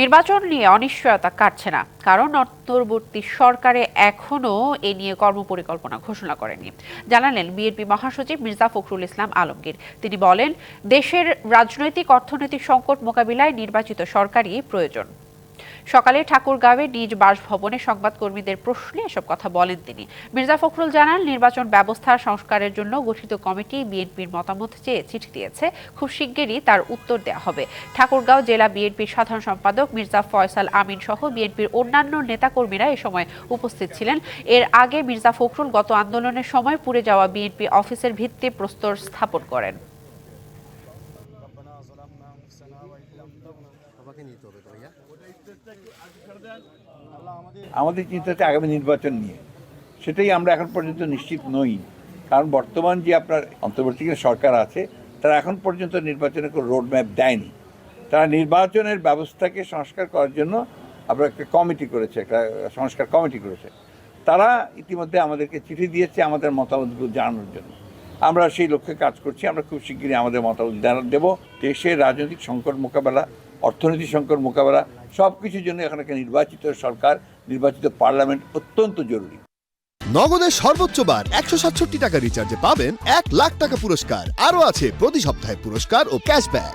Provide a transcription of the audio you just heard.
নির্বাচন নিয়ে অনিশ্চয়তা কাটছে না, কারণ অন্তর্বর্তী সরকারে এখনও এ নিয়ে কর্মপরিকল্পনা ঘোষণা করেনি। জানালেন বিএনপি মহাসচিব মির্জা ফখরুল ইসলাম আলমগীর। তিনি বলেন, দেশের রাজনৈতিক অর্থনৈতিক সংকট মোকাবিলায় নির্বাচিত সরকারই প্রয়োজন। সকালে ঠাকুরগাঁওয়ে নিজ বাসভবনে সংবাদকর্মীদের প্রশ্নে এসব কথা বলেন তিনি। মির্জা ফখরুল জানান, নির্বাচন ব্যবস্থা সংস্কারের জন্য গঠিত কমিটি বিএনপির মতামত চেয়ে চিঠি দিয়েছে। খুব শিগগিরই তার উত্তর দেওয়া হবে। ঠাকুরগাঁও জেলা বিএনপির সাধারণ সম্পাদক মির্জা ফয়সাল আমিন সহ বিএনপির অন্যান্য নেতাকর্মীরা এ সময় উপস্থিত ছিলেন। এর আগে মির্জা ফখরুল গত আন্দোলনের সময় পুড়ে যাওয়া বিএনপি অফিসের ভিত্তি প্রস্তর স্থাপন করেন। আমাদের চিন্তা হচ্ছে আগামী নির্বাচন নিয়ে। সেটাই আমরা এখন পর্যন্ত নিশ্চিত নই। কারণ বর্তমান যে আপনার অন্তর্বর্তীকালীন সরকার আছে, তারা এখন পর্যন্ত নির্বাচনের কোনো রোড ম্যাপ দেয়নি। তারা নির্বাচনের ব্যবস্থাকে সংস্কার করার জন্য আপনার একটা কমিটি করেছে, একটা সংস্কার কমিটি করেছে। তারা ইতিমধ্যে আমাদেরকে চিঠি দিয়েছে আমাদের মতামতগুলো জানানোর জন্য। আমরা সেই লক্ষ্যে কাজ করছি, আমরা খুব শিগগিরই আমাদের মতামত দেব। দেশের রাজনৈতিক সংকট মোকাবেলা, অর্থনৈতিক সংকট মোকাবেলা সব কিছুর জন্য এখানে নির্বাচিত সরকার, নির্বাচিত পার্লামেন্ট অত্যন্ত জরুরি। নগদের সর্বোচ্চ বার একশো সাতষট্টি টাকা রিচার্জে পাবেন এক লাখ টাকা পুরস্কার। আরও আছে প্রতি সপ্তাহে পুরস্কার ও ক্যাশব্যাক